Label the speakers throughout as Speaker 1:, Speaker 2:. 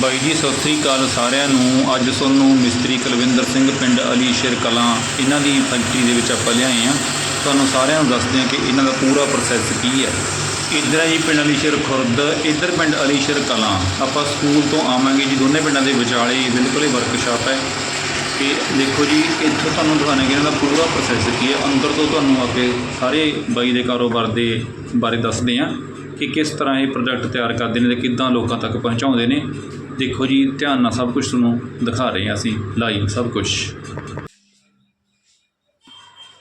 Speaker 1: ਬਾਈ ਜੀ, ਸਤਿ ਸ੍ਰੀ ਅਕਾਲ ਸਾਰਿਆਂ ਨੂੰ। ਅੱਜ ਤੁਹਾਨੂੰ ਮਿਸਤਰੀ ਕੁਲਵਿੰਦਰ ਸਿੰਘ ਪਿੰਡ ਅਲੀਸ਼ਰ ਕਲਾਂ, ਇਹਨਾਂ ਦੀ ਫੈਕਟਰੀ ਦੇ ਵਿੱਚ ਆਪਾਂ ਲਿਆਏ ਆ ਤੁਹਾਨੂੰ ਸਾਰਿਆਂ ਨੂੰ ਦੱਸਦੇ ਹਾਂ ਕਿ ਇਹਨਾਂ ਦਾ ਪੂਰਾ ਪ੍ਰੋਸੈਸ ਕੀ ਹੈ। ਇੱਧਰ ਹੈ ਜੀ ਪਿੰਡ ਅਲੀਸ਼ਰ ਖੁਰਦ, ਇੱਧਰ ਪਿੰਡ ਅਲੀ ਅਲੀਸ਼ਰ ਕਲਾਂ। ਆਪਾਂ ਸਕੂਲ ਤੋਂ ਆਵਾਂਗੇ ਜੀ, ਦੋਨੇ ਪਿੰਡਾਂ ਦੇ ਵਿਚਾਲੇ ਬਿਲਕੁਲ ਹੀ ਵਰਕਸ਼ਾਪ ਹੈ। ਤੇ ਦੇਖੋ ਜੀ, ਇੱਥੋਂ ਤੁਹਾਨੂੰ ਦਿਖਾਣੇ ਕਿ ਇਹਨਾਂ ਦਾ ਪੂਰਾ ਪ੍ਰੋਸੈਸ ਕੀ ਹੈ। ਅੰਦਰ ਤੋਂ ਤੁਹਾਨੂੰ ਅੱਗੇ ਸਾਰੇ ਬਾਈ ਦੇ ਕਾਰੋਬਾਰ ਦੇ ਬਾਰੇ ਦੱਸਦੇ ਹਾਂ ਕਿ ਕਿਸ ਤਰ੍ਹਾਂ ਇਹ ਪ੍ਰੋਡਕਟ ਤਿਆਰ ਕਰਦੇ ਨੇ ਤੇ ਕਿੱਦਾਂ ਲੋਕਾਂ ਤੱਕ ਪਹੁੰਚਾਉਂਦੇ ਨੇ। ਦੇਖੋ ਜੀ, ਧਿਆਨ ਨਾਲ ਸਭ ਕੁਝ ਤੁਹਾਨੂੰ ਦਿਖਾ ਰਹੇ ਹਾਂ ਅਸੀਂ ਲਾਈਵ ਸਭ ਕੁਝ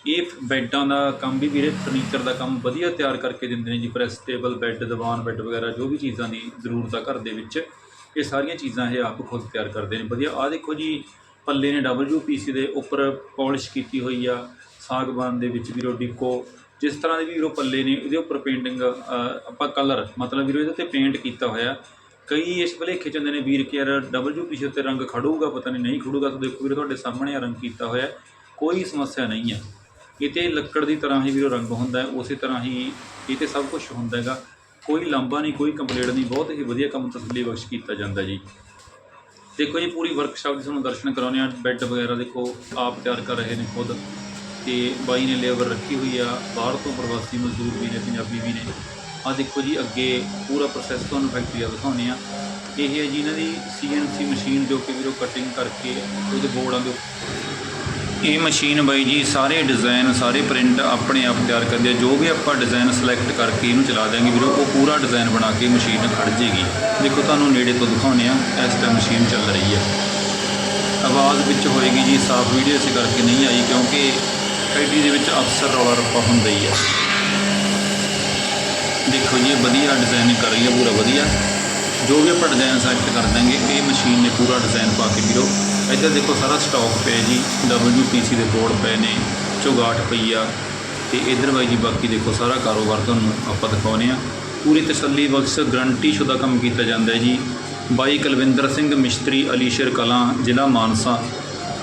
Speaker 1: ਇਹ ਬੈੱਡਾਂ ਦਾ ਕੰਮ ਵੀ ਵੀਰੇ ਫਰਨੀਚਰ ਦਾ ਕੰਮ ਵਧੀਆ ਤਿਆਰ ਕਰਕੇ ਦਿੰਦੇ ਨੇ ਜੀ ਪ੍ਰੈਸ ਟੇਬਲ ਬੈੱਡ ਦੀਵਾਨ ਬੈੱਡ ਵਗੈਰਾ, ਜੋ ਵੀ ਚੀਜ਼ਾਂ ਦੀ ਜ਼ਰੂਰਤ ਆ ਘਰ ਦੇ ਵਿੱਚ, ਇਹ ਸਾਰੀਆਂ ਚੀਜ਼ਾਂ ਇਹ ਆਪ ਖੁਦ ਤਿਆਰ ਕਰਦੇ ਨੇ। ਵਧੀਆ, ਆਹ ਦੇਖੋ ਜੀ, ਪੱਲੇ ਨੇ WPC ਦੇ ਉੱਪਰ ਪਾਲਿਸ਼ ਕੀਤੀ ਹੋਈ ਆ ਸਾਗਵਾਨ ਦੇ ਵਿੱਚ ਵੀਰੋ ਡਿਕੋ, ਜਿਸ ਤਰ੍ਹਾਂ ਦੇ ਵੀਰੋ ਪੱਲੇ ਨੇ ਇਹਦੇ ਉੱਪਰ ਪੇਂਟਿੰਗ ਆਪਾਂ ਕਲਰ ਮਤਲਬ ਵੀਰੋ ਇਹਦੇ ਤੇ ਪੇਂਟ ਕੀਤਾ ਹੋਇਆ। ਕਈ ਇਸ ਭੁਲੇਖੇ ਚ ਹੁੰਦੇ ਨੇ, ਵੀਰ ਕਿ ਯਾਰ WPC ਉੱਤੇ ਰੰਗ ਖੜੂਗਾ, ਪਤਾ ਨਹੀਂ ਨਹੀਂ ਖੜੂਗਾ, ਤਾਂ ਦੇਖੋ ਵੀਰੋ ਤੁਹਾਡੇ ਸਾਹਮਣੇ ਆ ਰੰਗ ਕੀਤਾ ਹੋਇਆ, ਕੋਈ ਸਮੱਸਿਆ ਨਹੀਂ ਹੈ ਇਹ ਤੇ ਲੱਕੜ ਦੀ ਤਰ੍ਹਾਂ ਹੀ ਵੀਰੋ ਰੰਗ ਹੁੰਦਾ ਹੈ ਉਸੇ ਤਰ੍ਹਾਂ ਹੀ ਇਹ ਤੇ ਸਭ ਕੁਝ ਹੁੰਦਾ ਹੈਗਾ। ਕੋਈ ਲੰਬਾ ਨਹੀਂ, ਕੋਈ ਕੰਪਲੀਟ ਨਹੀਂ, ਬਹੁਤ ਹੀ ਵਧੀਆ ਕੰਮ ਤਸੱਲੀ ਬਖਸ਼ ਕੀਤਾ ਜਾਂਦਾ ਜੀ। ਦੇਖੋ ਜੀ, ਪੂਰੀ ਵਰਕਸ਼ਾਪ ਦੀ ਤੁਹਾਨੂੰ ਦਰਸ਼ਨ ਕਰਾਉਂਦੇ ਆ ਬੈੱਡ ਵਗੈਰਾ ਦੇਖੋ, ਆਪ ਤਿਆਰ ਕਰ ਰਹੇ ਨੇ ਖੁਦ। ਤੇ ਬਾਈ ਨੇ ਲੇਬਰ ਰੱਖੀ ਹੋਈ ਆ, ਬਾਹਰ ਤੋਂ ਪ੍ਰਵਾਸੀ ਮਜ਼ਦੂਰ ਵੀ ਨੇ, ਪੰਜਾਬੀ ਵੀ ਨੇ। ਆ ਦੇਖੋ ਜੀ, ਅੱਗੇ ਪੂਰਾ ਪ੍ਰੋਸੈਸ ਤੁਹਾਨੂੰ ਫੈਕਟਰੀ ਦਾ ਦਿਖਾਉਂਦੇ ਆ। ਇਹ ਹੈ ਜੀ ਇਹਨਾਂ ਦੀ ਸੀਐਨਸੀ ਮਸ਼ੀਨ ਜੋ ਕਿ ਵੀਰੋ ਕਟਿੰਗ ਕਰਕੇ ਉਹਦੇ ਬੋਰਡਾਂ ਦੇ ਇਹ ਮਸ਼ੀਨ ਬਾਈ ਜੀ, ਸਾਰੇ ਡਿਜ਼ਾਈਨ ਸਾਰੇ ਪ੍ਰਿੰਟ ਆਪਣੇ ਆਪ ਤਿਆਰ ਕਰਦੇ ਆ। ਜੋ ਵੀ ਆਪਾਂ ਡਿਜ਼ਾਈਨ ਸਿਲੈਕਟ ਕਰਕੇ ਇਹਨੂੰ ਚਲਾ ਦਿਆਂਗੇ ਵੀਰੋ, ਉਹ ਪੂਰਾ ਡਿਜ਼ਾਈਨ ਬਣਾ ਕੇ ਮਸ਼ੀਨ ਖੜ ਜੇਗੀ। ਦੇਖੋ ਤੁਹਾਨੂੰ ਨੇੜੇ ਤੋਂ ਦਿਖਾਉਂਦੇ ਆ, ਇਸ ਟਾਈਮ ਮਸ਼ੀਨ ਚੱਲ ਰਹੀ ਹੈ ਆਵਾਜ਼ ਵਿੱਚ ਹੋਏਗੀ ਜੀ, ਸਾਫ਼ ਵੀਡੀਓ ਇਸ ਕਰਕੇ ਨਹੀਂ ਆਈ ਕਿਉਂਕਿ ਫੈਕਟਰੀ ਦੇ ਵਿੱਚ ਅਕਸਰ ਰੌਲਾ ਰੱਪਾ ਹੁੰਦਾ ਹੀ ਹੈ ਦੇਖੋ ਜੀ ਵਧੀਆ ਡਿਜ਼ਾਈਨਿੰਗ ਕਰ ਰਹੀ ਹੈ, ਪੂਰਾ ਵਧੀਆ। ਜੋ ਵੀ ਆਪਾਂ ਡਿਜ਼ਾਈਨ ਸਿਲੈਕਟ ਕਰ ਦਾਂਗੇ ਇਹ ਮਸ਼ੀਨ ਨੇ ਪੂਰਾ ਡਿਜ਼ਾਈਨ ਪਾ ਕੇ ਵੀਰੋ। ਇੱਧਰ ਦੇਖੋ, ਸਾਰਾ ਸਟਾਕ ਪਿਆ ਜੀ, WPC ਦੇ ਬੋਰਡ ਪਏ ਨੇ ਚੁਗਾਟ ਪਈ ਆ। ਤੇ ਇਧਰ ਬਾਈ ਜੀ, ਬਾਕੀ ਦੇਖੋ, ਸਾਰਾ ਕਾਰੋਬਾਰ ਤੁਹਾਨੂੰ ਆਪਾਂ ਦਿਖਾਉਨੇ ਆ। ਪੂਰੀ ਤਸੱਲੀ ਬਖਸ਼ ਗਰੰਟੀ ਸ਼ੁਦਾ ਕੰਮ ਕੀਤਾ ਜਾਂਦਾ ਹੈ ਜੀ। ਬਾਈ ਕੁਲਵਿੰਦਰ ਸਿੰਘ, ਮਿਸਤਰੀ ਅਲੀਸ਼ਰ ਕਲਾਂ, ਜ਼ਿਲ੍ਹਾ ਮਾਨਸਾ।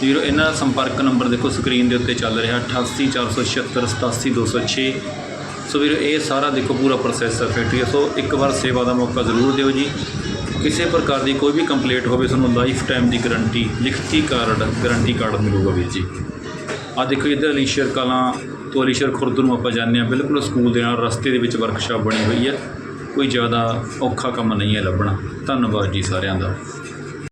Speaker 1: ਵੀਰੋ, ਇਹਨਾਂ ਦਾ ਸੰਪਰਕ ਨੰਬਰ ਦੇਖੋ ਸਕਰੀਨ ਦੇ ਉੱਤੇ ਚੱਲ ਰਿਹਾ 8846787206 ਸੋ ਵੀਰ, ਇਹ ਸਾਰਾ ਦੇਖੋ ਪੂਰਾ ਪ੍ਰੋਸੈਸ ਹੈ ਫੈਕਟਰੀ ਸੋ ਇੱਕ ਵਾਰ ਸੇਵਾ ਦਾ ਮੌਕਾ ਜ਼ਰੂਰ ਦਿਓ ਜੀ। ਕਿਸੇ ਪ੍ਰਕਾਰ ਦੀ ਕੋਈ ਵੀ ਕੰਪਲੇਂਟ ਹੋਵੇ, ਤੁਹਾਨੂੰ ਲਾਈਫ ਟਾਈਮ ਦੀ ਗਾਰੰਟੀ ਲਿਖਤੀ ਕਾਰਡ ਗਾਰੰਟੀ ਕਾਰਡ ਮਿਲੂਗਾ ਵੀਰ ਜੀ। ਆ ਦੇਖੋ, ਇੱਧਰ ਅਲੀਸ਼ਰ ਕਲਾਂ ਤੋਂ ਅਲੀਸ਼ਰ ਖੁਰਦ ਨੂੰ ਆਪਾਂ ਜਾਂਦੇ ਹਾਂ। ਬਿਲਕੁਲ ਸਕੂਲ ਦੇ ਨਾਲ ਰਸਤੇ ਦੇ ਵਿੱਚ ਵਰਕਸ਼ਾਪ ਬਣੀ ਹੋਈ ਹੈ। ਕੋਈ ਜ਼ਿਆਦਾ ਔਖਾ ਕੰਮ ਨਹੀਂ ਹੈ ਲੱਭਣਾ। ਧੰਨਵਾਦ ਜੀ ਸਾਰਿਆਂ ਦਾ।